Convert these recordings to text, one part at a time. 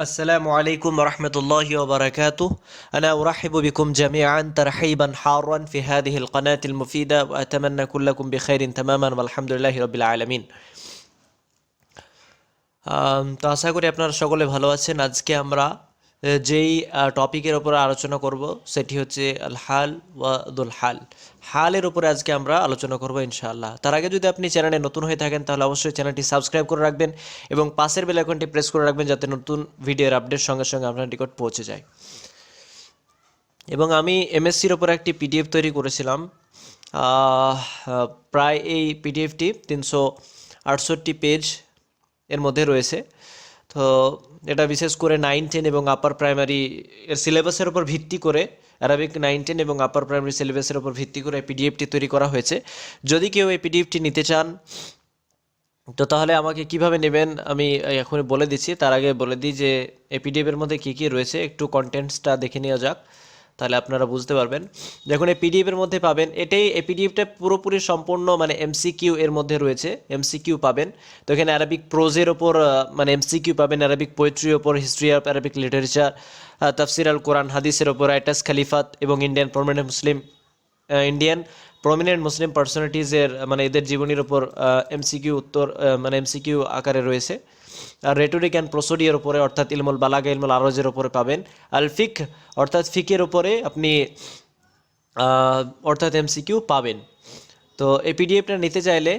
السلام عليكم ورحمة الله وبركاته أنا أرحب بكم جميعا ترحيبا حارا في هذه القناة المفيدة وأتمنى كلكم بخير تماما والحمد لله رب العالمين আম, তো আশা করি আপনারা সকলে ভালো আছেন আজকে আমরা আহ, যেই টপিকের ওপর আলোচনা করব, সেটি হচ্ছে আল হাল ওয়াদুল হাল। হালের উপরে আজকে আমরা আলোচনা করব ইনশাআল্লাহ। তার আগে যদি আপনি চ্যানেলে নতুন হয়ে থাকেন, তাহলে অবশ্যই চ্যানেলটি সাবস্ক্রাইব করে রাখবেন এবং পাশের বেল আইকনটি প্রেস করে রাখবেন যাতে নতুন ভিডিওর আপডেট সঙ্গে সঙ্গে আপনার নিকট পৌঁছে যায়। এবং আমি এমএসসির ওপর একটি পিডিএফ তৈরি করেছিলাম। প্রায় এই পিডিএফটি তিনশো আটষট্টি পেজ এর মধ্যে রয়েছে। তো এটা বিশেষ করে নাইন টেন এবং আপার প্রাইমারি এর সিলেবাসের উপর ভিত্তি করে অ্যারাবিক নাইন টেন এবং আপার প্রাইমারি সিলেবাসের উপর ভিত্তি করে পিডিএফটি তৈরি করা হয়েছে। যদি কেউ এই পিডিএফটি নিতে চান, তো তাহলে আমাকে কীভাবে নেবেন আমি এখন বলে দিচ্ছি। তার আগে বলে দিই যে এই পিডিএফের মধ্যে কী কী রয়েছে, একটু কন্টেন্টসটা দেখে নেওয়া যাক। তাহলে আপনারা বুঝতে পারবেন। দেখুন, এই পিডিএফের মধ্যে পাবেন, এটাই, এই পিডিএফটা পুরোপুরি সম্পূর্ণ মানে এমসিকিউ এর মধ্যে রয়েছে এমসিকিউ পাবেন। তো এখানে অ্যারাবিক প্রোজের ওপর মানে এমসিকিউ পাবেন অ্যারাবিক পোয়েট্রির ওপর হিস্ট্রি অফ অ্যারাবিক লিটারেচার তাফসির আল কোরআন হাদিসের ওপর আইটাস খালিফাত এবং Indian permanent Muslim Indian prominent Muslim পার্সোনালিটিজের মানে এদের জীবনীর ওপর এমসিকিউ উত্তর মানে এমসিকিউ আকারে রয়েছে। রেটোরিক অ্যান্ড প্রসোডিয়ার উপরে, অর্থাৎ ইলমুল বালাগা, ইলমুল আরজের উপরে পাবেন। আল ফিক অর্থাৎ ফিকের উপরে আপনি অর্থাৎ এমসিকিউ পাবেন। তো এই পিডিএফটা নিতে চাইলে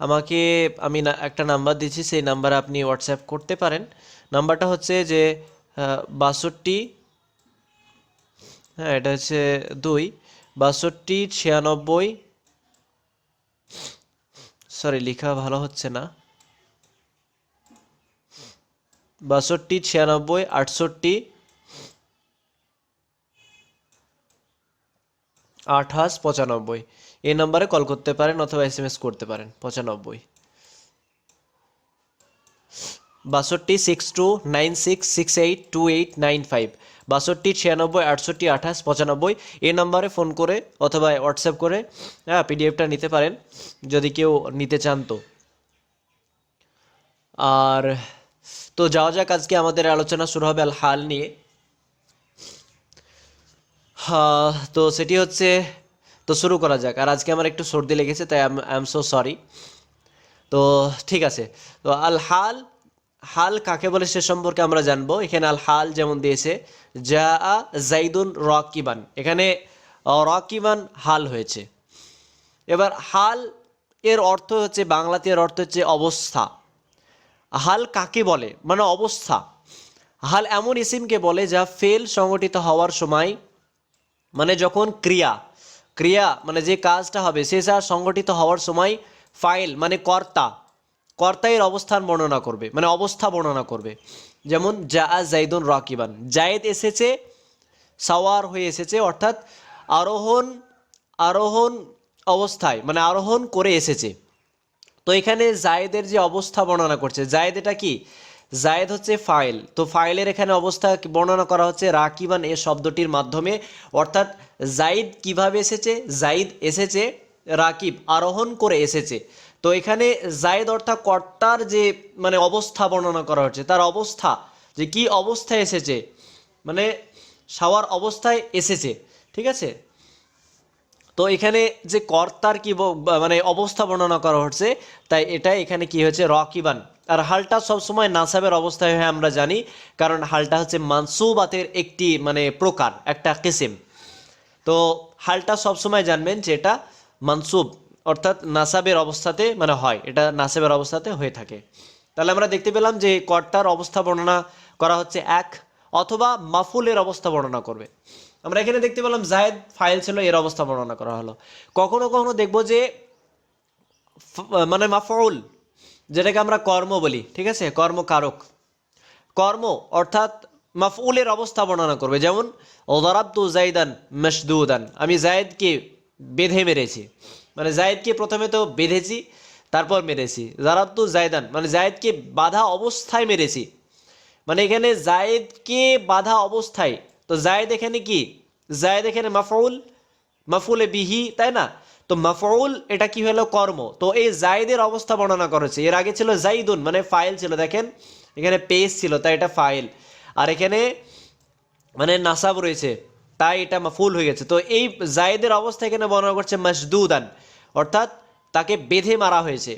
আমাকে, আমি একটা নাম্বার দিচ্ছি, সেই নাম্বারে আপনি হোয়াটসঅ্যাপ করতে পারেন। নাম্বারটা হচ্ছে যে বাষট্টি হ্যাঁ এটা হচ্ছে দুই, বাষট্টি, ছিয়ানব্বই সরি লেখা ভালো হচ্ছে না। বাষট্টি, ছিয়ানব্বই, আটষট্টি, আঠাশ, পঁচানব্বই। এই নাম্বারে কল করতে পারেন অথবা এস এম এস করতে পারেন, পঁচানব্বই। বাষট্টি, six two, nine six six eight, two eight, nine five. বাষট্টি, ছিয়ানব্বই, আটষট্টি, আঠাশ, পঁচানব্বই। এই নাম্বারে ফোন করে অথবা হোয়াটসঅ্যাপ করে হ্যাঁ পিডিএফটা নিতে পারেন, যদি কেউ নিতে চান তো। আর তো যাওয়া যাক, আজকে আমাদের আলোচনা শুরু হবে আল হাল নিয়ে তো সেটি হচ্ছে, তো শুরু করা যাক। আর আজকে আমার একটু সর্দি লেগেছে, তাই আই এম সো সরি তো ঠিক আছে, তো আল হাল হাল কাকে বলে সে সম্পর্কে আমরা জানব। এখানে আল হাল যেমন দিয়েছে যা আ জাইদুন রকিবান। এখানে রকিবান হাল হয়েছে। এবার হাল এর অর্থ হচ্ছে, বাংলাতে এর অর্থ হচ্ছে অবস্থা। হাল কাকে বলে? মানে অবস্থা। হাল এমন ইসিমকে বলে যা ফেল সংগঠিত হওয়ার সময় মানে যখন ক্রিয়া ক্রিয়া মানে যে কাজটা হবে, সে যা সংগঠিত হওয়ার সময় ফাইল মানে কর্তা কর্তা এর অবস্থান বর্ণনা করবে মানে অবস্থা বর্ণনা করবে। যেমন জা জাইদুন রাকিবান। জায়েদ এসেছে, সাওয়ার হয়ে এসেছে, অর্থাৎ আরোহণ আরোহণ অবস্থায় মানে আরোহণ করে এসেছে। তো এখানে জায়েদের যে অবস্থা বর্ণনা করছে, জায়েদ এটা কি? জায়েদ হচ্ছে ফাইল। তো ফাইলের এখানে অবস্থা বর্ণনা করা হচ্ছে রাকিবান এ শব্দটির মাধ্যমে। অর্থাৎ জাইদ কীভাবে এসেছে? জাইদ এসেছে, রাকিব আরোহণ করে এসেছে। তো এখানে জায়েদ অর্থাৎ কর্তার যে মানে অবস্থা বর্ণনা করা হচ্ছে, তার অবস্থা, যে কি অবস্থায় এসেছে মানে সাওয়ার অবস্থায় এসেছে, ঠিক আছে? তো এখানে যে কর্তার কি মানে অবস্থা বর্ণনা করা হচ্ছে, তাই এটা এখানে কি হয়েছে? রকিবান। আর হালটা সবসময় নাসাবের অবস্থায় হয় আমরা জানি, কারণ হালটা হচ্ছে মানসুবাতের একটি মানে প্রকার, একটা কিসিম। তো হালটা সবসময় জানবেন যে এটা মানসুব, অর্থাৎ নাসাবের অবস্থাতে মানে হয়, এটা নাসাবের অবস্থাতে হয়ে থাকে। তাহলে আমরা দেখতে পেলাম যে কর্তার অবস্থা বর্ণনা করা হচ্ছে এক, অথবা মাফুলের অবস্থা বর্ণনা করবে। আমরা এখানে দেখতে পেলাম জায়েদ ফাইল ছিল, এর অবস্থা বর্ণনা করা হলো। কখনো কখনো দেখব যে মানে মাফউল, যেটাকে আমরা কর্ম বলি, ঠিক আছে? কর্মকারক। কর্ম অর্থাৎ মাফউলের অবস্থা বর্ণনা করবে। যেমন ওদারাব্দু জাইদান মশদুদান আমি জায়েদকে বেঁধে মেরেছি। মানে জায়েদকে প্রথমে তো বেঁধেছি, তারপর মেরেছি। জারাব্দু জায়দান মানে জায়েদকে বাধা অবস্থায় মেরেছি। মানে এখানে জায়েদকে বাধা অবস্থায় তো জায়েদ এখানে কি? জায়েদ এখানে মাফউল মাফুলে বিহি, তাই না? তো মাফউল, এটা কি হলো? কর্ম। তো এই জায়েদের অবস্থা বর্ণনা করেছে। এর আগে ছিল জাইদুন মানে ফাইল ছিল, দেখেন। এখানে পেজ ছিল, তাই এটা ফাইল। আর এখানে মানে নাসাব রয়েছে, তাই এটা মাফুল হয়ে গেছে। তো এই জায়েদের অবস্থা এখানে বর্ণনা করছে মাসদুদান। অর্থাৎ তাকে বেঁধে মারা হয়েছে।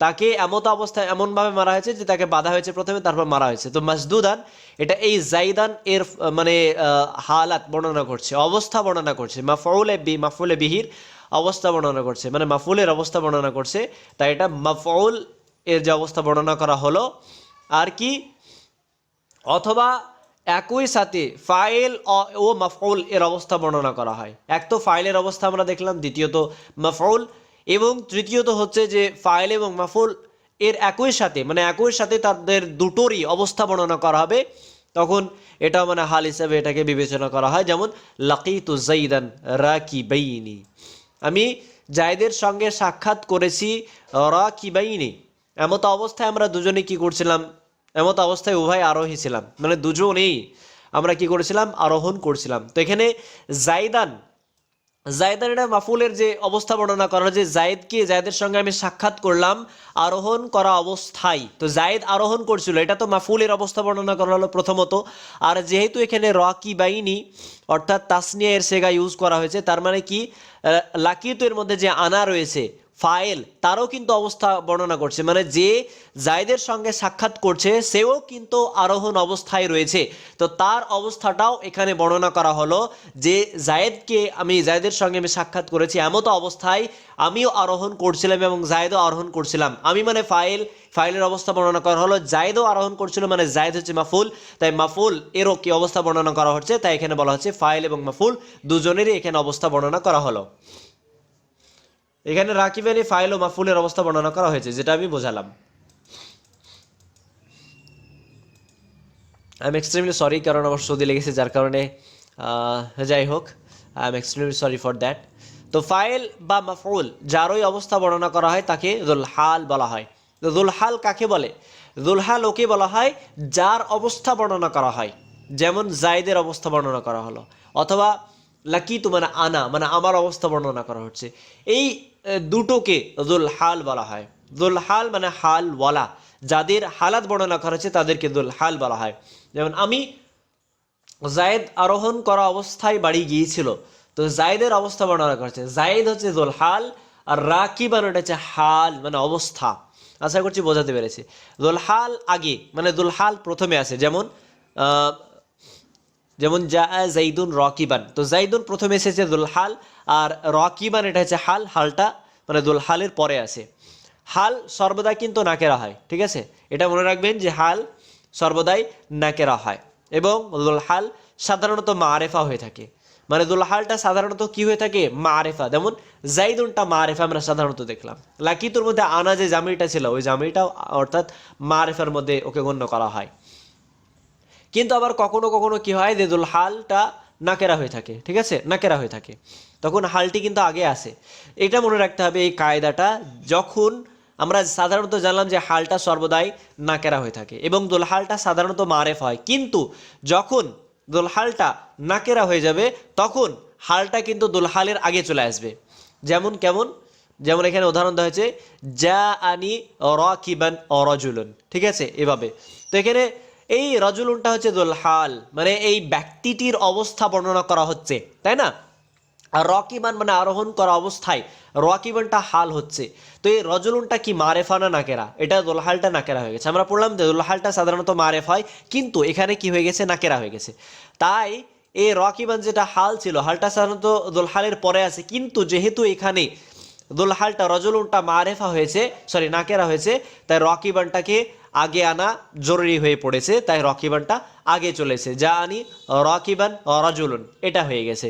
তাকে এমত অবস্থায় এমনভাবে মারা হয়েছে যে তাকে বাধা হয়েছে প্রথমে, তারপর মারা হয়েছে। তো মাসদুদান এটা এই জাইদান এর মানে হালাত বর্ণনা করছে, অবস্থা বর্ণনা করছে। মাফউলে বি মাফুলে বিহির অবস্থা বর্ণনা করছে। মানে মাফুলের অবস্থা বর্ণনা করছে। তাই এটা মাফউল এর যে অবস্থা বর্ণনা করা হলো, আর কি? অথবা একই সাথে ফাইল ও মাফউল এর অবস্থা বর্ণনা করা হয়। এক তো ফাইলের অবস্থা আমরা দেখলাম, দ্বিতীয়ত মাফউল এবং তৃতীয়ত হচ্ছে যে ফাইল এবং মাফুল এর একই সাথে মানে একই সাথে তাদের দুটোরই অবস্থা বর্ণনা করা হবে। তখন এটা মানে হাল হিসাবে এটাকে বিবেচনা করা হয়, যেমন, লাকিতু জাইদান রাকিবাইনি। আমি জায়দের সঙ্গে সাক্ষাৎ করেছি রাকিবাইনি। এমত অবস্থায় আমরা দুজনে কি করছিলাম? এমত অবস্থায় উভয় আরোহী ছিলাম। মানে দুজনেই আমরা কি করেছিলাম? আরোহণ করছিলাম। তো এখানে জাইদান জায়দান এটা মাফুলের যে অবস্থা বর্ণনা করা হয়েছে জায়েদকে, জায়েদের সঙ্গে আমি সাক্ষাৎ করলাম, আরোহণ করা অবস্থায়। তো জায়েদ আরোহণ করছিল, এটা তো মাফুলের অবস্থা বর্ণনা করা হলো প্রথমত। আর যেহেতু এখানে রকি বাইনি অর্থাৎ তাসনিয়া এর সেগা ইউজ করা হয়েছে, তার মানে কি লাকিত এর মধ্যে যে আনা রয়েছে ফাইল তারও কিন্তু অবস্থা বর্ণনা করছে। মানে যে জায়দের সঙ্গে সাক্ষাৎ করছে, সেও কিন্তু আরোহণ অবস্থায় রয়েছে। তো তার অবস্থাটাও এখানে বর্ণনা করা হলো যে জায়েদকে আমি, জায়েদের সঙ্গে আমি সাক্ষাৎ করেছি এমতো অবস্থায় আমিও আরোহণ করছিলাম এবং জায়েদও আরোহণ করছিলাম। আমি মানে ফাইল ফাইলের অবস্থা বর্ণনা করা হলো, জায়েদও আরোহণ করছিল মানে জায়েদ হচ্ছে মাফুল। তাই মাফুল, এরও কি অবস্থা বর্ণনা করা হচ্ছে? তাই এখানে বলা হচ্ছে ফাইল এবং মাফুল দুজনেরই এখানে অবস্থা বর্ণনা করা হলো। এখানে রাকিব আলী ফাইল ও মাফুলের অবস্থা বর্ণনা করা হয়েছে, যেটা আমি বোঝালাম। আই এম এক্সট্রিমলি সরি কারণ আমার সর্দি লেগেছে, যার কারণে যাই হোক I am extremely sorry for that তো ফাইল বা মাফুল, যারই অবস্থা বর্ণনা করা হয়, তাকে দুলহাল বলা হয়। তো দুলহাল কাকে বলে? দুলহাল ওকে বলা হয়, যার অবস্থা বর্ণনা করা হয়। যেমন জায়দের অবস্থা বর্ণনা করা হলো, অথবা লাকিতু মানে আনা মানে আমার অবস্থা বর্ণনা করা হচ্ছে। এই দুটোকে দুল হাল বলা হয়। দুল হাল মানে হাল ওয়ালা যাদের হালাত বর্ণনা করা হয়েছে, তাদেরকে দুল হাল বলা হয়। যেমন, আমি জায়েদ আরোহণ করা অবস্থায় বাড়ি গিয়েছিল, তো জায়েদের অবস্থা বর্ণনা করেছে জায়েদ হচ্ছে দুল হাল আর রাকিবান ওটা হচ্ছে হাল মানে অবস্থা। আশা করছি বোঝাতে পেরেছি। দুলহাল আগে মানে দুলহাল প্রথমে আছে যেমন যেমন যা জাইদুন রকিবান। তো জাইদুন প্রথমে এসেছে দুলহাল আর রকিবান এটা হচ্ছে হাল, হালটা মানে দুলহালের পরে আছে। হাল সর্বদা কিন্তু নাকেরা হয়, ঠিক আছে? এটা মনে রাখবেন যে হাল সর্বদাই নাকেরা হয় এবং দুলহাল সাধারণত মারেফা হয়ে থাকে। মানে দুলহালটা সাধারণত কি হয়ে থাকে? মারেফা। যেমন জাইদুনটা মারেফা আমরা সাধারণত দেখলাম। লাকিতুর মধ্যে আনা যে জামিটা ছিল, ওই জামিটাও অর্থাৎ মারেফার মধ্যে ওকে গণ্য করা হয়। কিন্তু আবার কখনো কখনো কি হয়, যে দুল হালটা নাকেরা হয়ে থাকে, ঠিক আছে? নাকেরা হয়ে থাকে। তখন হালটি কিন্তু আগে আসে এটা মনে রাখতে হবে এই কায়দাটা, যখন আমরা সাধারণত জানলাম যে হালটা সর্বদাই নাকেরা হয়ে থাকে এবং দোলহালটা সাধারণত মারেফ হয়। কিন্তু যখন দোলহালটা নাকেরা হয়ে যাবে, তখন হালটা কিন্তু দোলহালের আগে চলে আসবে। যেমন কেমন? যেমন এখানে উদাহরণ দেওয়া হয়েছে যা আনি রকিবান অরজুলন ঠিক আছে? এভাবে। তো এখানে এই রজুলুনটা হচ্ছে দুলহাল মানে এই ব্যক্তিটির অবস্থা বর্ণনা করা হচ্ছে, তাই না? আর রকিবান মানে আরোহণ করা অবস্থায় রকিবানটা হাল হচ্ছে। তো এই রজুলুনটা কি মারেফা না নাকেরা? এটা দোলহালটা নাকেরা হয়ে গেছে। আমরা পড়লাম যে দোলহালটা সাধারণত মারেফ হয়, কিন্তু এখানে কি হয়ে গেছে? নাকেরা হয়ে গেছে। তাই এই রকিমান যেটা হাল ছিল, হালটা সাধারণত দোলহালের পরে আছে, কিন্তু যেহেতু এখানে দুলহালটা রজলুনটা মারেফা হয়েছে সরি নাকেরা হয়েছে, তাই রকিবানটাকে আগে আনা জরুরি হয়ে পড়েছে, তাই রকিবানটা আগে চলেছে। যা আনি রকিবান রজুলুন, এটা হয়ে গেছে।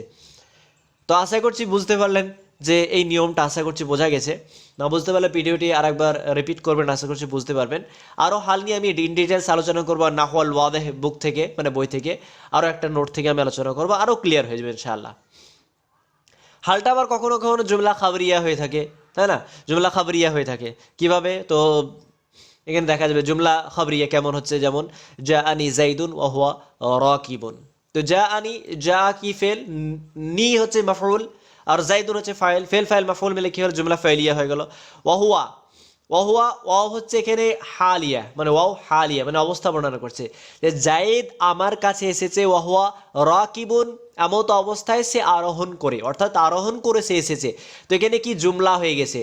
তো আশা করছি বুঝতে পারলেন যে এই নিয়মটা আশা করছি বোঝা গেছে। না বুঝতে পারলে ভিডিওটি আরেকবার রিপিট করবেন, আশা করছি বুঝতে পারবেন। আরও হাল নিয়ে আমি ইন ডিটেলস আলোচনা করব নাহওয়াল ওয়াদেহ বুক থেকে মানে বই থেকে আরও একটা নোট থেকে আমি আলোচনা করব আরও ক্লিয়ার হয়ে যাবে ইনশাআল্লাহ। হালটা আবার কখনো কখনো জুমলা খাবরিয়া হয়ে থাকে, তাই না? জুমলা খাবরিয়া হয়ে থাকে। কীভাবে? তো এখানে দেখা যাবে জুমলা খাবরিয়া কেমন হচ্ছে? যেমন জা আনি জাইদুন ওহুয়া রকিবুন। তো যা আনি যা কি ফেল? নি হচ্ছে মাফউল, আর জাইদুন হচ্ছে ফাইল। ফেল, ফাইল, মাফউল মিলে কি হলো? জুমলা ফাইলিয়া হয়ে গেল। ওহুয়া ওয়াহুয়া ওয়াও হচ্ছে এখানে হালিয়া মানে ওয়াও হালিয়া মানে অবস্থা বর্ণনা করছে। যে জায়েদ আমার কাছে এসেছে ওয়াহুয়া রাকিবুন এমত অবস্থায় সে আরোহণ করে, অর্থাৎ আরোহণ করে সে এসেছে। তো এখানে কি জুমলা হয়ে গেছে?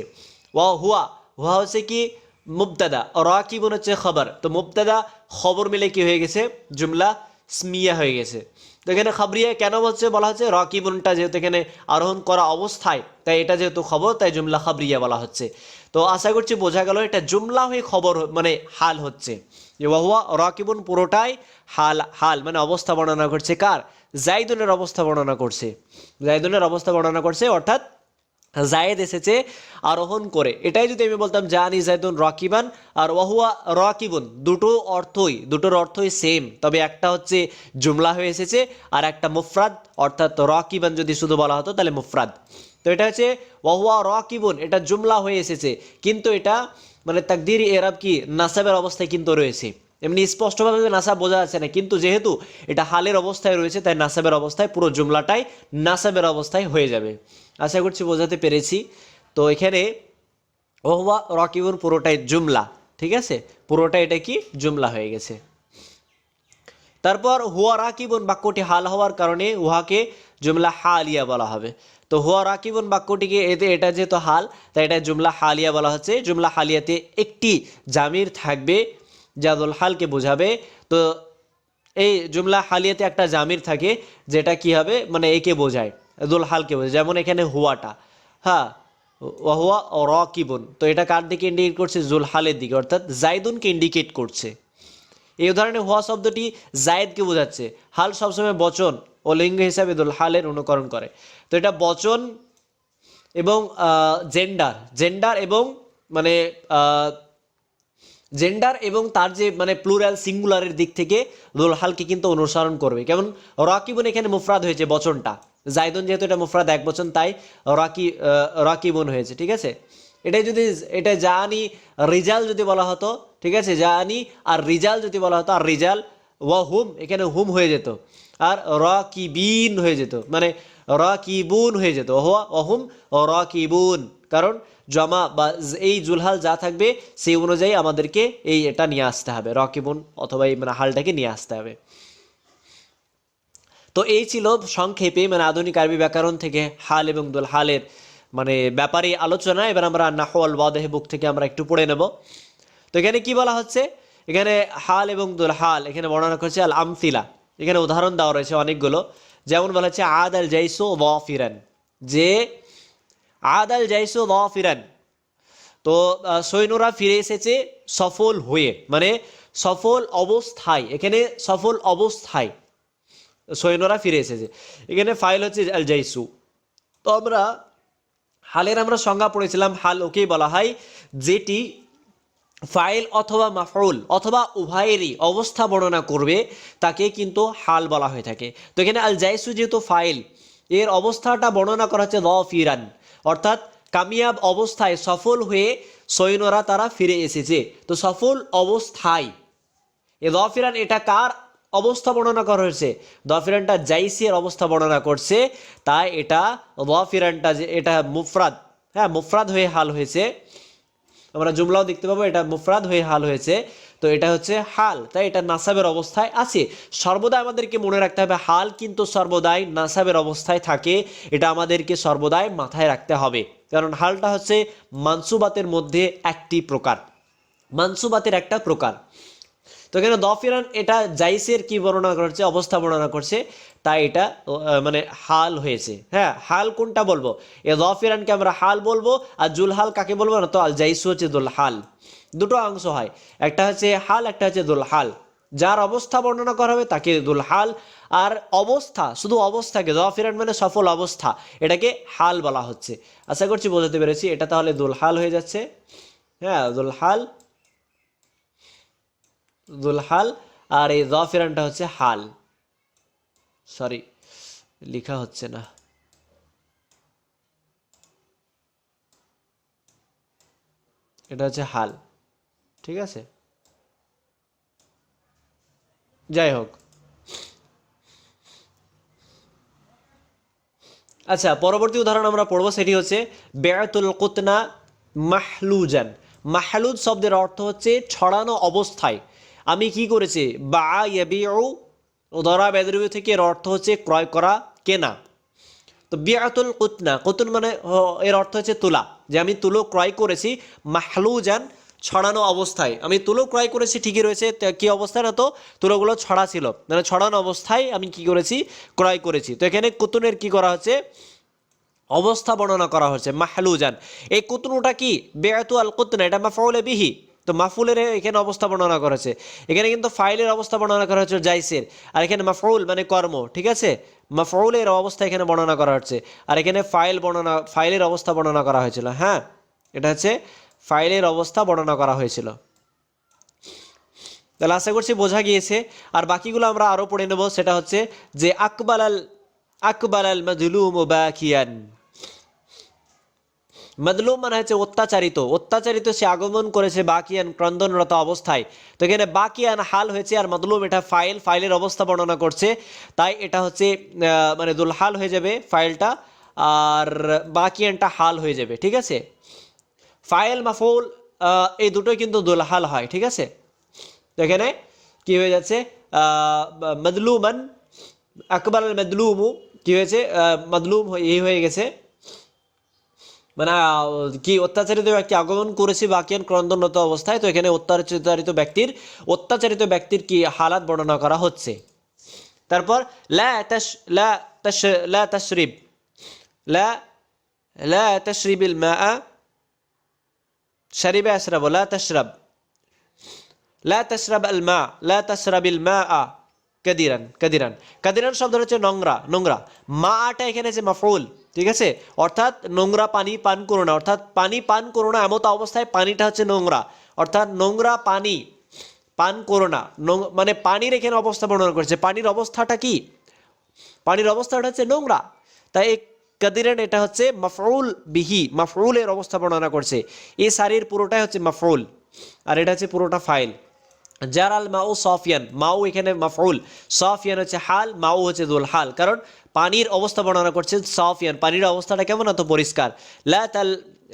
ওয়া হুয়া হুয়া হচ্ছে কি? মুবতাদা, রাকিবুন হচ্ছে খবর। তো মুবতাদা, খবর মিলে কি হয়ে গেছে? জুমলা স্মিয়া হয়ে গেছে। তো এখানে খাবরিয়া কেন বলছে বলা হচ্ছে? রকিবুনটা যেহেতু এখানে আরোহণ করা অবস্থায়, তাই এটা যেহেতু খবর, তাই জুমলা খাবরিয়া বলা হচ্ছে। তো আশা করছি বোঝা গেল, এটা জুমলা হয়ে খবর মানে হাল হচ্ছে। যে ওয়াহুয়া রকিবুন পুরোটাই হাল হাল মানে অবস্থা বর্ণনা করছে কার? জাইদুনের অবস্থা বর্ণনা করছে। জাইদুনের অবস্থা বর্ণনা করছে, অর্থাৎ জায়েদ এসেছে আরোহণ করে। এটাই যদি আমি বলতাম জানি জায়দুন রকিবান আর ওয়াহুয়া রকিবুন, দুটো অর্থই, দুটোর অর্থই সেম তবে একটা হচ্ছে জুমলা হয়ে এসেছে আর একটা মুফরাদ, অর্থাৎ রকিবান যদি শুধু বলা হতো তাহলে মুফরাদ। তো এটা হচ্ছে ওয়াহুয়া রকিবুন, এটা জুমলা হয়ে এসেছে। কিন্তু এটা মানে তাকদির এরাব কি, নাসাবের অবস্থায় কিন্তু রয়েছে। এমনি স্পষ্টভাবে নাসাব বোঝা যাচ্ছে না। কিন্তু যেহেতু এটা হালের অবস্থায় রয়েছে, তাই নাসাবের অবস্থায়, পুরো জুমলাটাই নাসাবের অবস্থায় হয়ে যাবে। আশা করছি বোঝাতে পেরেছি। তো এখানে ওহবা রকিবুর পুরোটাই জুমলা, ঠিক আছে? পুরোটা এটা কি? জুমলা হয়ে গেছে। তারপর হুয়া রাকিবুন বাক্যটি হাল হওয়ার কারণে উহাকে জুমলা হালিয়া বলা হবে। তো হুয়া রাকিবুন বাক্যটিকে এতে এটা যেহেতু হাল, তাই এটা জুমলা হালিয়া বলা হচ্ছে। জুমলা হালিয়াতে একটি জামির থাকবে। জাদুল হালকে বোঝাবে। তো এই জুমলা হালিয়াতে একটা জামির থাকে, যেটা কি হবে? মানে একে বোঝায় দুল হালকে বোঝায়। যেমন এখানে হুয়াটা। হ্যাঁ ওয়াহুয়া রকিবুন তো এটা কার দিকে ইন্ডিকেট করছে? জুল হালের দিকে। অর্থাৎ জাইদুনকে ইন্ডিকেট করছে। এই উদাহরণে হুয়া শব্দটি জায়েদকে বোঝাচ্ছে। হাল সবসময় বচন ও লিঙ্গ হিসাবে দুল হালের অনুকরণ করে। তো এটা বচন এবং জেন্ডার জেন্ডার এবং মানে জেন্ডার এবং তার যে মানে প্লুরাল সিঙ্গুলারের দিক থেকে হালকে কিন্তু অনুসরণ করবে। কেমন? রাকিবুন এখানে মুফরাদ হয়েছে বচনটা। জাইদুন যেহেতু এটা মুফরাদ এক বচন, তাই রাকি রাকিবুন হয়েছে, ঠিক আছে? এটাই যদি, এটা জানি রিজাল যদি বলা হতো, ঠিক আছে? জানি আর রিজাল যদি বলা হতো, আর রিজাল ওয়া হুম, এখানে হুম হয়ে যেত। আর রাকিবিন হয়ে যেত। মানে রাকিবুন হয়ে যেত। ওহুয়া অহুম রাকিবুন কারণ জমা বা এই জুলহাল যা থাকবে, সেই অনুযায়ী আমাদেরকে এই এটা নিয়ে আসতে হবে, রকিবুন অথবা এই মানে হালটাকে নিয়ে আসতে হবে। তো এই ছিল সংক্ষেপে মানে আধুনিক আরবি ব্যাকরণ থেকে হাল এবং দুল হালের মানে ব্যাপারে আলোচনা। এবার আমরা নাহওয়াল ওয়াদেহ বুক থেকে আমরা একটু পড়ে নেব। তো এখানে কি বলা হচ্ছে? এখানে হাল এবং দুল হাল এখানে বর্ণনা করছে আল আমসিলা। এখানে উদাহরণ দেওয়া রয়েছে অনেকগুলো। যেমন বলা হচ্ছে আদ আল জাইসো ওয়াফিরান, যে আদ আল জাইসো ওয়াফিরান তো আহ, সৈন্যরা ফিরে এসেছে সফল হয়ে। মানে সফল অবস্থায়। এখানে সফল অবস্থায় সৈন্যরা ফিরে এসেছে। এখানে ফাইল হচ্ছে আল জাইসু। তো আমরা হালের আমরা সংজ্ঞা পড়েছিলাম হাল ওকেই বলা হয় যেটি ফাইল অথবা মাফরুল অথবা উভয়েরই অবস্থা বর্ণনা করবে তাকে কিন্তু হাল বলা হয়ে থাকে। তো এখানে আল জাইসু যেহেতু ফাইল এর অবস্থাটা বর্ণনা করা হচ্ছে ল ফিরান অর্থাৎ কামিয়াব অবস্থায় সফল হয়ে সৈন্যরা তারা ফিরে এসেছে। তো সফল অবস্থায়। এ দফিরান এটা কার অবস্থা বর্ণনা করা হয়েছে? দফিরানটা জাইসিয়ার অবস্থা বর্ণনা করছে। তাই এটা দফিরানটা যে এটা মুফরাদ। হ্যাঁ মুফরাদ হয়ে হাল হয়েছে। আমরা জুমলাও দেখতে পাবো, এটা মুফরাদ হয়ে হাল হয়েছে। তো এটা হচ্ছে হাল, তাই এটা নাসাবের অবস্থায় আছে। সর্বদা আমাদেরকে মনে রাখতে হবে, হাল কিন্তু সর্বদাই নাসাবের অবস্থায় থাকে, এটা আমাদেরকে সর্বদাই মাথায় রাখতে হবে। কারণ হালটা হচ্ছে মানসুবাতের মধ্যে একটি প্রকার, মানসুবাতের একটা প্রকার। তো এখানে দফিরান এটা জাইসের কি বর্ণনা করছে, অবস্থা বর্ণনা করছে তাই এটা মানে হাল হয়েছে। হ্যাঁ হাল কোনটা বলব? এ দফিরানকে আমরা হাল বলব, আর জুল হাল কাকে বলব না তো আল জাইসু হচ্ছে দুল হাল দুটো অংশ হয়। একটা হচ্ছে হাল, একটা হচ্ছে দুল হাল যার অবস্থা বর্ণনা করা হবে তাকে দুল হাল আর অবস্থা, শুধু অবস্থাকে দফিরান মানে সফল অবস্থা, এটাকে হাল বলা হচ্ছে। আশা করছি বোঝাতে পেরেছি, এটা তাহলে দুল হাল হয়ে যাচ্ছে। হ্যাঁ দুল হাল দুলহাল, আর এই জফিরানটা হচ্ছে হাল। সরি, লেখা হচ্ছে না। এটা হচ্ছে হাল। ঠিক আছে? যাই হোক। আচ্ছা পরবর্তী উদাহরণ আমরা পড়ব, সেটি হচ্ছে বেয়াতুল কুতনা মাহলুজান। মাহলুদ শব্দের অর্থ হচ্ছে ছড়ানো অবস্থায়। আমি কি করেছি? বা ইয়াবিউ দরা বেদরু থেকে এর অর্থ হচ্ছে ক্রয় করা, কেনা। তো বিয়াতুল কুতনা, কুতুন মানে এর অর্থ হচ্ছে তুলা। যে আমি তুলো ক্রয় করেছি মাহলুজান ছড়ানো অবস্থায়। আমি তুলো ক্রয় করেছি, ঠিকই রয়েছে। কি অবস্থায় না তো? তুলোগুলো ছড়া ছিল। মানে ছড়ানো অবস্থায় আমি কি করেছি? ক্রয় করেছি। তো এখানে কুতুনের কি করা হচ্ছে? অবস্থা বর্ণনা করা হচ্ছে, মাহলুজান। এই কুতনুটা কি? বেয়াতু আল কুতনা এটা মাফাউলে বিহি। তো মাফুলের এখানে অবস্থা বর্ণনা করেছে এখানে কিন্তু ফাইলের অবস্থা বর্ণনা করা হচ্ছে, জাইসের। আর এখানে মাফউল মানে কর্ম, ঠিক আছে? মাফউলের অবস্থা এখানে বর্ণনা করা হচ্ছে। আর এখানে ফাইল বর্ণনা, ফাইলের অবস্থা বর্ণনা করা হয়েছিল হ্যাঁ? এটা হচ্ছে ফাইলের অবস্থা বর্ণনা করা হয়েছিল। তাহলে আশা করছি বোঝা গিয়েছে। আর বাকিগুলো আমরা আরও পড়ে নেব। সেটা হচ্ছে যে আকবাল আল আকবাল আল ও মদলুম মানে হচ্ছে অত্যাচারিত। অত্যাচারিত সে আগমন করেছে বাকিয়ান ক্রন্দনরত অবস্থায়। তো এখানে বাকিয়ান হাল হয়েছে আর মদলুম এটা ফাইল, ফাইলের অবস্থা বর্ণনা করছে। তাই এটা হচ্ছে মানে দুলহাল হয়ে যাবে ফাইলটা। আর বাকিয়ানটা হাল হয়ে যাবে, ঠিক আছে? ফাইল মাফুল এই দুটোই কিন্তু দুলহাল হয়, ঠিক আছে? তো এখানে কি হয়ে যাচ্ছে? মদলুমান আকবর আল মদলুমু, কি হয়েছে? মদলুম এই হয়ে গেছে। মানে কি অত্যাচারিত ব্যক্তি আগমন করেছে বাকিয়ান ক্রন্দনরত অবস্থায়? তো এখানে অত্যাচারিত ব্যক্তির অত্যাচারিত ব্যক্তির কি হালাত বর্ণনা করা হচ্ছে? তারপর, লা তাশ, লা লা লা মাআ শারিবে আশরাব লা তাশরাব লা তাশরাব আল মা লা মা আ কাদিরান কাদিরান কাদিরান শব্দ হচ্ছে নোংরা নোংরা। মাটা এখানে যে মাফুল ঠিক আছে? অর্থাৎ নোংরা পানি পান করো না। অর্থাৎ পানি পান করো না, এমত অবস্থায় পানিটা হচ্ছে নোংরা। অর্থাৎ নোংরা পানি পান করো না মানে পানির এখানে অবস্থা বর্ণনা করেছে। পানির অবস্থাটা কি? পানির অবস্থাটা হচ্ছে নোংরা। তাই কাদিরান, এটা হচ্ছে মাফরুল বিহি মাফরুলের অবস্থা বর্ণনা করছে। এই সারির পুরোটাই হচ্ছে মাফরুল আর এটা হচ্ছে পুরোটা ফাইল। জারাল মাউ সফিয়ান, মাউ এখানে মাফরুল সফিয়ান হচ্ছে হাল, মাউ হচ্ছে দুল হাল কারণ পানির অবস্থা বর্ণনা করছেন সফিয়ান, পানির অবস্থাটা কেমন? এত পরিষ্কার। লা তাল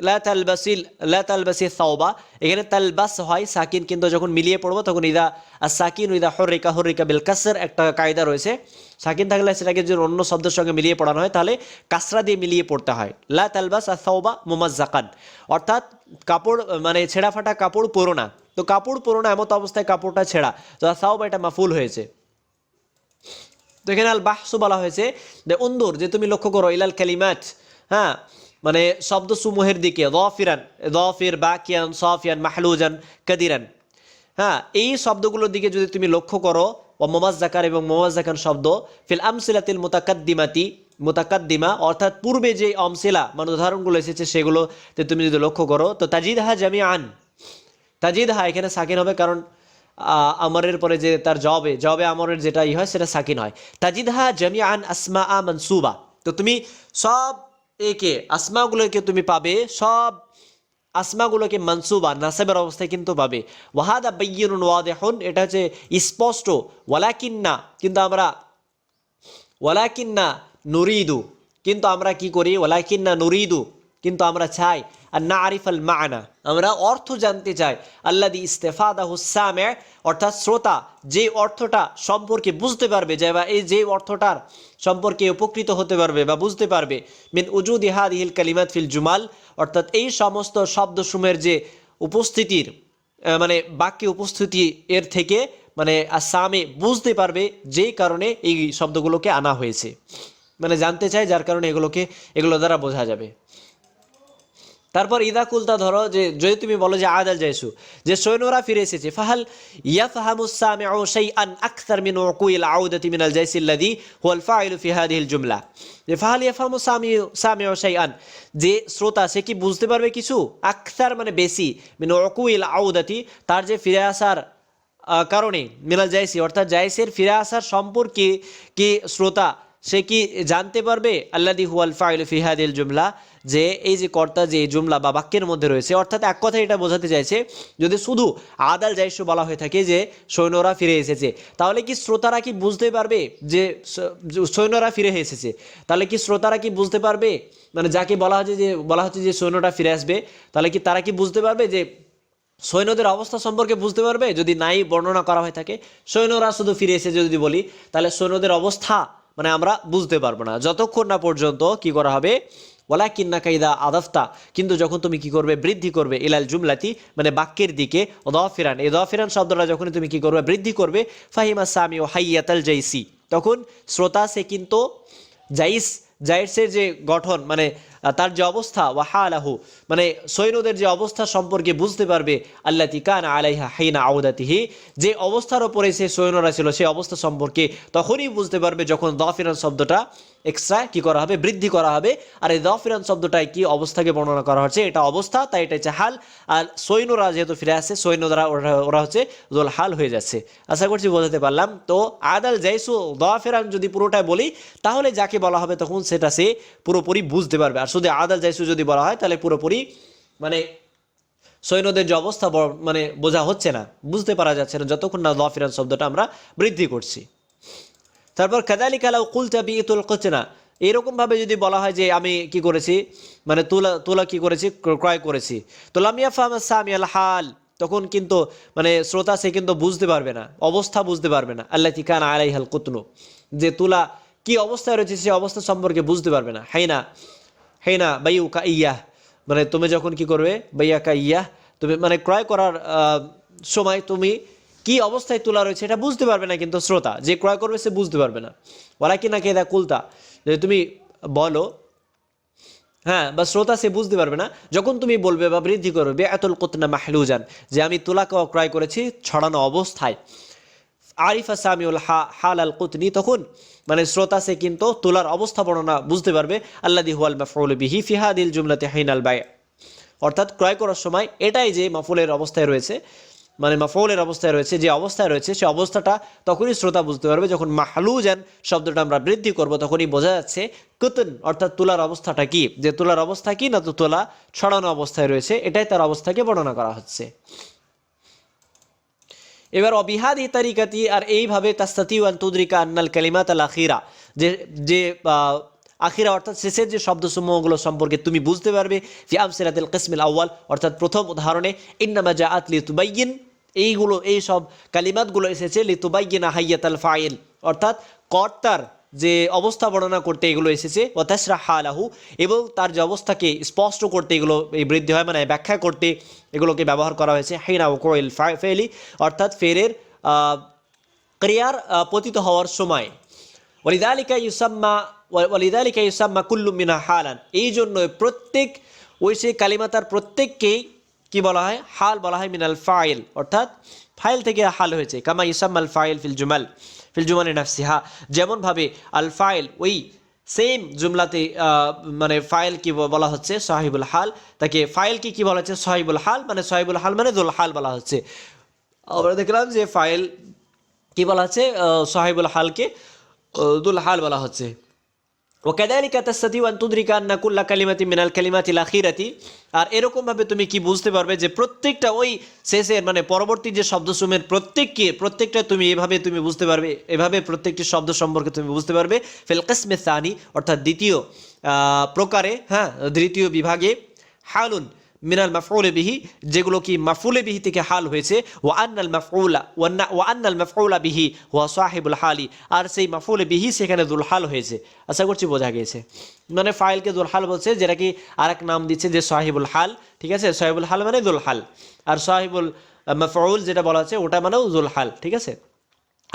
লা তালবাসিল, লা তালবাসি সাওবা, এখানে তালবাস হয় সাকিন কিন্তু যখন মিলিয়ে পড়ব তখন ইদা আর সাকিন ইদা হরিকা হরিকা বিল কাসর একটা কায়দা রয়েছে। সাকিন থাকলে সেটাকে যদি অন্য শব্দের সঙ্গে মিলিয়ে পড়ানো হয় তাহলে কাসরা দিয়ে মিলিয়ে পড়তে হয়। লা তালবাস আর সাওবা মুমাজ্জাকান। অর্থাৎ কাপড় মানে ছেঁড়া ফাটা কাপড় পরো না তো কাপড় পরো না এমত অবস্থায় কাপড়টা ছেঁড়া। তো সাওবা এটা মাফুল হয়েছে। তো এখানে আল বাহসু বলা হয়েছে যে অন্দুর যে তুমি লক্ষ্য করো, ইলাল কালিমাত হ্যাঁ? মানে শব্দ সমূহের দিকে দফিরান দফির বাকিয়ান, সফিয়ান, মাহলুজান, কাদিরান। হ্যাঁ এই শব্দগুলোর দিকে যদি তুমি লক্ষ্য করো ও মোমাজ্জাকার এবং মোমাজ্জাকান শব্দ, ফিল আমসিলাতিল মোতাকাদ্দিমাতি, মোতাকাদ্দিমা, অর্থাৎ পূর্বে যে অমসিলা মানে উদাহরণগুলো এসেছে সেগুলোতে তুমি যদি লক্ষ্য করো, তো তাজিদহা জামি আন তাজিদহা এখানে সাকিন হবে কারণ আমরের পরে যে তার জবে জবে আমরের যেটা ই হয় সেটা সাকিন হয়। তাজিদহা জামিআন আসমা আ মনসুবা। তো তুমি সব একে আসমাগুলোকে তুমি পাবে, সব আসমাগুলোকে মনসুবা, নাসাবের অবস্থায় কিন্তু পাবে। ওয়াহাদা বাইয়ুন এখন এটা হচ্ছে স্পষ্ট, ওয়ালাকিন্না কিন্তু আমরা, ওয়ালাকিন্না নুরিদু, কিন্তু আমরা কি করি? ওয়ালাকিন্না নুরিদু কিন্তু আমরা চাই আর না আরিফাল মানা, আমরা অর্থ জানতে চাই আল্লাদি ইস্তেফাদা হুসামে অর্থাৎ শ্রোতা যে অর্থটা সম্পর্কে বুঝতে পারবে, যে বা এই যে অর্থটার সম্পর্কে উপকৃত হতে পারবে বা বুঝতে পারবে, মিন উজুদি হাদিহিল কালিমাত ফিল জুমাল, অর্থাৎ এই সমস্ত শব্দসমূহের যে উপস্থিতির মানে বাক্যে উপস্থিতি এর থেকে মানে আসামে বুঝতে পারবে যেই কারণে এই শব্দগুলোকে আনা হয়েছে। মানে জানতে চাই যার কারণে এগুলোকে, এগুলো দ্বারা বোঝা যাবে। তারপর ইদা কুলতা ধরো যে, যদি তুমি বলো যে আদাল জাইসু যে সৈন্যরা ফিরে এসেছে, ফাহাল ইয়াফহামু সামিউ শাইআন আকথার মিন উকুইল আউদাতি মিনাল জাইসি আল্লাযী হুয়াল ফাইলু ফি হাদিহিল জুমলা। যে ফাহাল ইয়াফহামু সামিউ সামিউ শাইআন, যে শ্রোতা, সে কি বুঝতে পারবে কিছু? আকথার মানে বেশি, মিন উকুইল আউদাতি, তার যে ফিরে আসার কারণে, মিনাল জাইসি, অর্থাৎ জাইসের ফিরে আসার সম্পর্কে কি শ্রোতা, সে কি জানতে পারবে? আল্লাদি হুয়াল ফাইল ফিহাদিল জুমলা যে এই যে কর্তা যে জুমলা বা বাক্যের মধ্যে রয়েছে, অর্থাৎ এক কথায় এটা বোঝাতে চাইছে, যদি শুধু আদাল জাইসু বলা হয়ে থাকে যে সৈন্যরা ফিরে এসেছে, তাহলে কি শ্রোতারা কি বুঝতে পারবে যে সৈন্যরা ফিরে এসেছে? তাহলে কি শ্রোতারা কি বুঝতে পারবে? মানে যাকে বলা হচ্ছে যে, বলা হচ্ছে যে সৈন্যরা ফিরে আসবে, তাহলে কি তারা কি বুঝতে পারবে যে সৈন্যদের অবস্থা সম্পর্কে বুঝতে পারবে? যদি নাই বর্ণনা করা হয়ে থাকে, সৈন্যরা শুধু ফিরে এসে যদি বলি, তাহলে সৈন্যদের অবস্থা মানে আমরা বুঝতে পারব না। যতক্ষণ না পর্যন্ত কি করা হবে ওলা কিন্না কাইদা আদাফতা, কিন্তু যখন তুমি কি করবে? বৃদ্ধি করবে। ইলাল জুমলাতি মানে বাক্যের দিকে দফিরান এই দফিরান শব্দটা যখন তুমি কি করবে? বৃদ্ধি করবে। ফাহিমা সামি ও হাইয়াতাল জাইসি। তখন শ্রোতা সে কিন্তু জাইস, জাইসের যে গঠন মানে তার যে অবস্থা ওয়াহা আলাহু মানে সৈন্যদের যে অবস্থা সম্পর্কে বুঝতে পারবে আল্লাহ কান আলাইহা হাইনা আউদাতিহি, যে অবস্থার ওপরে সে সৈন্যরা ছিল, সেই অবস্থা সম্পর্কে তখনই বুঝতে পারবে যখন দফিরান শব্দটা এক্সট্রা কি করা হবে, বৃদ্ধি করা হবে। আর এই দফিরান শব্দটায় কি অবস্থাকে বর্ণনা করা হচ্ছে, এটা অবস্থা, তাই এটা হচ্ছে হাল। আর সৈন্যরা যেহেতু ফিরে আসছে, সৈন্যরা, ওরা ওরা হচ্ছে দোল হাল হয়ে যাচ্ছে। আশা করছি বোঝাতে পারলাম। তো আদাল জাইসু, দফিরান যদি পুরোটাই বলি, তাহলে যাকে বলা হবে তখন সেটা সে পুরোপুরি বুঝতে পারবে। আর শুধু আদাল জাইসু যদি বলা হয়, তাহলে পুরোপুরি মানে সৈন্যদের যে অবস্থা মানে বোঝা হচ্ছে না, বুঝতে পারা যাচ্ছে না যতক্ষণ না দফিরান শব্দটা আমরা বৃদ্ধি করছি। তারপর কাদালি কালাও কুলতা বিতুল কচনা এরকম ভাবে যদি বলা হয় যে আমি কি করেছি মানে তুলা তুলা কি করেছি, ক্র- ক্রয় করেছি, তো লামিয়া ফাহমা সামি আল হাল, তখন কিন্তু মানে শ্রোতা সে কিন্তু বুঝতে পারবে না, অবস্থা বুঝতে পারবে না আল্লাহ তিকান আলাই হাল কুতনু, যে তুলা কি অবস্থায় রয়েছে সে অবস্থা সম্পর্কে বুঝতে পারবে না হাই না হেই না, বাইউ কা ইয়াহ মানে তুমি যখন কি করবে? বাইয়া কা ইয়াহ তুমি মানে ক্রয় করার সময় তুমি কি অবস্থায় তোলা রয়েছে এটা বুঝতে পারবে না কিন্তু শ্রোতা। যে ক্রয় করবে সে বুঝতে পারবে না। ওরা কি না কেদা কুলতা। যে তুমি বলো হ্যাঁ বা শ্রোতা সে বুঝতে পারবে না। যখন তুমি বলবে বা বৃদ্ধি করবে এতল কুতনা মাহলুজান, যে আমি তুলাকে ক্রয় করেছি ছড়ানো অবস্থায়। আরিফা সামিউল হা হাল আল কুতনি, তখন মানে শ্রোতা সে কিন্তু তোলার অবস্থা বর্ণনা বুঝতে পারবে আল্লাদি হুয়াল মাফউল বিহি ফিহাদিল জুমলাতে হাইনাল বাই। অর্থাৎ ক্রয় করার সময় এটাই যে মাফুলের অবস্থায় রয়েছে মানে মাফউলের অবস্থায় রয়েছে, যে অবস্থায় রয়েছে, সে অবস্থাটা তখনই শ্রোতা বুঝতে পারবে, যখন মাহলুজান শব্দটা আমরা বৃদ্ধি করব, তখনই বোঝা যাচ্ছে কুতন, অর্থাৎ তোলার অবস্থাটা কি? যে তোলার অবস্থা কি? না তো তোলা ছড়ানো অবস্থায় রয়েছে, এটাই তার অবস্থাকে বর্ণনা করা হচ্ছে। এবার অবিহাদি তারিকাতি আর এইভাবে তাস্তাতি ওয়ান তুদ্রিকা আন্নাল কালিমাত আল আখিরা। যে যে আখিরা অর্থাৎ শেষের যে শব্দসমূহগুলো সম্পর্কে তুমি বুঝতে পারবে যে আমসিরাতিল কিসমিল আউ্য়াল, অর্থাৎ প্রথম উদাহরণে, ইন্নামা জা আতলি তুবাইন এইগুলো, এই সব কালিমাতগুলো এসেছে, লিতুবাইয়িনা হাইয়াতাল ফাইল, অর্থাৎ কর্তার যে অবস্থা বর্ণনা করতে এগুলো এসেছে ও তাসরা হালাহু এবং তার যে অবস্থাকে স্পষ্ট করতে এগুলো, এই বৃদ্ধি হয় মানে ব্যাখ্যা করতে এগুলোকে ব্যবহার করা হয়েছে, হাইনা ও কোয়েল ফেলি, অর্থাৎ ফেরের ক্রিয়ার পতিত হওয়ার সময়। ওলিদালিকা ইউসাম্মা ওলিদালিকা ইউসাম্মা কুল্লু মিনা হালান। এই জন্য প্রত্যেক, ওই সেই কালিমাতার প্রত্যেককেই কি বলা হয়? হাল বলা হয় মিনাল ফাইল, অর্থাৎ ফাইল থেকে হাল হয়েছে। কামা ইসাম্মাল ফাইল ফিল জুমাল। ফিল জুমালি নাফসিহা। যেমনভাবে আল ফাইল, ওই সেম জুমলাতে মানে ফাইল কি বলা হচ্ছে সাহিবুল হাল। তাকে ফাইল কি বলা হচ্ছে? সাহিবুল হাল মানে সাহিবুল হাল মানে দুল হাল বলা হচ্ছে। আমরা দেখলাম যে ফাইল কি বলা হচ্ছে? সাহিবুল হালকে দুল হাল বলা হচ্ছে। ওকাদালিকা তাস্তাতি ওয়ান তুদ্রিকা আন্না কুল্লা কালিমাতি মিনাল কালিমাতি লাখিরাতি আর এরকমভাবে তুমি কি বুঝতে পারবে যে প্রত্যেকটা ওই শেষের মানে পরবর্তী যে শব্দসমের প্রত্যেককে, প্রত্যেকটা তুমি এভাবে তুমি বুঝতে পারবে, এভাবে প্রত্যেকটি শব্দ সম্পর্কে তুমি বুঝতে পারবে। ফেলকাসমে সানি, অর্থাৎ দ্বিতীয় প্রকারে হ্যাঁ দ্বিতীয় বিভাগে, হালুন। মিনাল মাফউলে বিহি, যেগুলো কি মাফুলে বিহি থেকে হাল হয়েছে। ও আন্নাল মাফউলা ও আন্নাল মাফউলা বিহি ওয়া সাহিবুল হালি। আর সেই মাফুলে বিহি সেখানে দুল হাল হয়েছে। আশা করছি বোঝা গিয়েছে মানে ফাইলকে দুল হাল বলছে, যেটা কি আরেক নাম দিচ্ছে যে সাহিবুল হাল। ঠিক আছে? সাহিবুল হাল মানে দুল হাল আর সাহিবুল মাফউল যেটা বলা হচ্ছে, ওটা মানেও দুল হাল ঠিক আছে?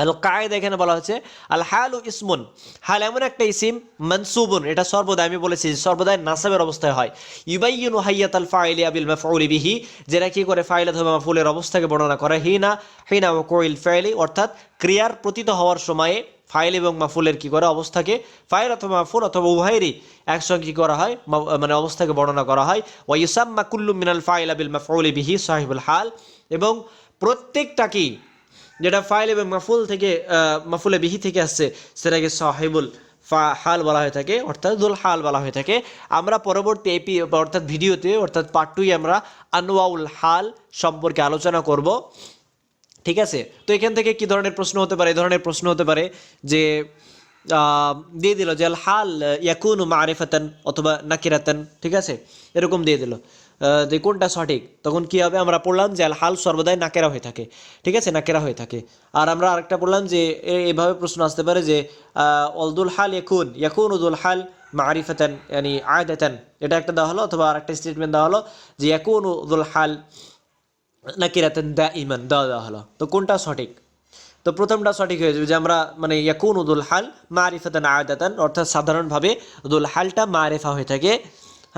আল কায়দা এখানে বলা হচ্ছে আল হাল ইসমুন। হাল এমন একটা ইসিম, মনসুবুন, এটা সর্বদা আমি বলেছি সর্বদাই নাসাবের অবস্থায় হয়। ইউবাইয়ুন হাইয়াত আল ফাইলি আবিল মাফউলি বিহি, যেটা কি করে ফাইল অথবা মাফুলের অবস্থাকে বর্ণনা করে। হিনা হিনা কোইল ফাইলি, অর্থাৎ ক্রিয়ার প্রতীত হওয়ার সময়ে ফাইল এবং মাফুলের কি করে অবস্থাকে, ফাইল অথবা মাফুল অথবা উভয়েরই একসঙ্গে কী করা হয় মানে অবস্থাকে বর্ণনা করা হয়। ওয়াইসাম্মা কুল্লু মিনাল ফাইল আবিল মাফউলি বিহি সাহিবুল হাল, এবং প্রত্যেকটাকেই যেটা ফাইল এবং মাফুল থেকে মাফুলে বিহি থেকে আসছে সেটাকে সাহেবুল ফা, হাল বলা হয়ে থাকে, অর্থাৎ দুল হাল বলা হয়ে থাকে। আমরা পরবর্তী এপি, অর্থাৎ ভিডিওতে, অর্থাৎ পার্ট টুই আমরা আনোয়াউল হাল সম্পর্কে আলোচনা করব। ঠিক আছে? তো এখান থেকে কি ধরনের প্রশ্ন হতে পারে? এই ধরনের প্রশ্ন হতে পারে যে দিয়ে দিল যে, আল হাল ইয়াকুনু মারিফাতান অথবা নাকিরাতান, ঠিক আছে? এরকম দিয়ে দিল। যে কোনটা সঠিক, তখন কি হবে? আমরা পড়লাম যে আল হাল সর্বদাই নাকেরা হয়ে থাকে। ঠিক আছে? নাকেরা হয়ে থাকে। আর আমরা আরেকটা বললাম যে এভাবে প্রশ্ন আসতে পারে যে অলদুল হাল ইয়াকুন ইয়াকুন উদুল হাল মারিফাতান, ইয়ানি আয়দাতান। এটা একটা দেওয়া হলো অথবা আরেকটা স্টেটমেন্ট দেওয়া হলো যে ইয়াকুন উদুল হাল নাকিরাতান দা ইমান দেওয়া দেওয়া হলো। তো কোনটা সঠিক? তো প্রথমটা সঠিক হয়ে যাবে যে আমরা মানে ইয়াকুন উদুল হাল মারিফাতান আয়দাতান, অর্থাৎ সাধারণভাবে উদুল হালটা মারেফা হয়ে থাকে।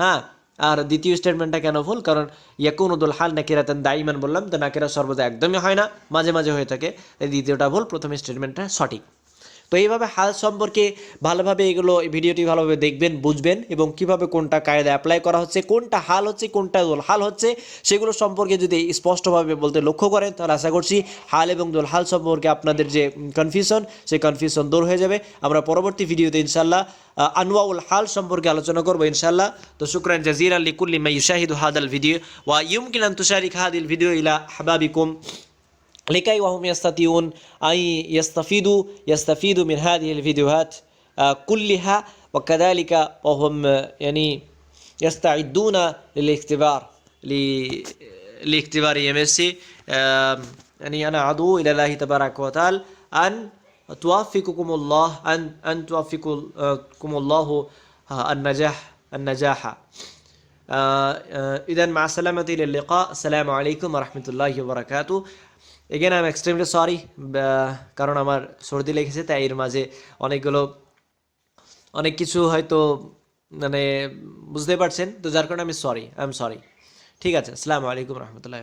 হ্যাঁ? আর দ্বিতীয় স্টেটমেন্টটা কেন ভুল? কারণ ইয়াকুন উদুল হাল নাকিরাতান দাইমান বললাম, তো নাকিরা সর্বদা একদমই হয় না, মাঝে মাঝে হয়ে থাকে দ্বিতীয়টা ভুল, প্রথম স্টেটমেন্টটা সঠিক। তো এইভাবে হাল সম্পর্কে ভালোভাবে এগুলো ভিডিওটি ভালোভাবে দেখবেন, বুঝবেন এবং কীভাবে কোনটা কায়দা অ্যাপ্লাই করা হচ্ছে, কোনটা হাল হচ্ছে, কোনটা দোল হাল হচ্ছে, সেগুলো সম্পর্কে যদি স্পষ্টভাবে বলতে লক্ষ্য করেন, তাহলে আশা করছি হাল এবং দোল হাল সম্পর্কে আপনাদের যে কনফিউশন সেই কনফিউশন দূর হয়ে যাবে। আমরা পরবর্তী ভিডিওতে ইনশাল্লাহ আনওয়াউল হাল সম্পর্কে আলোচনা করব ইনশাল্লাহ তো শুক্রান জাজির আলী কুল্লি মাই ইউশাহিদু হাদাল ভিডিও, ওয়া ইউমকিন আন তুশারিক হাদিল ভিডিও ইলা হাবাবিকুম لكي وهم يستطيعون أن يستفيدوا يستفيدوا من هذه الفيديوهات آه، كلها وكذلك وهم آه، يعني يستعدون للاختبار ل- لاختبار يمسي يعني أنا عدو إلى الله تبارك وتعالى. أن توفقكم الله أن أن توفقكم الله آه، النجاح النجاح. إذا مع السلامة إلى اللقاء. السلام عليكم ورحمة الله وبركاته. Again I am extremely sorry কারণ আমার সর্দি লেগেছে, তাই এর মাঝে অনেকগুলো, অনেক কিছু হয়তো মানে বুঝতে পারছেন, তো যার কারণে আমি সরি আই এম সরি ঠিক আছে, আসসালামু আলাইকুম রহমতুল্লাহ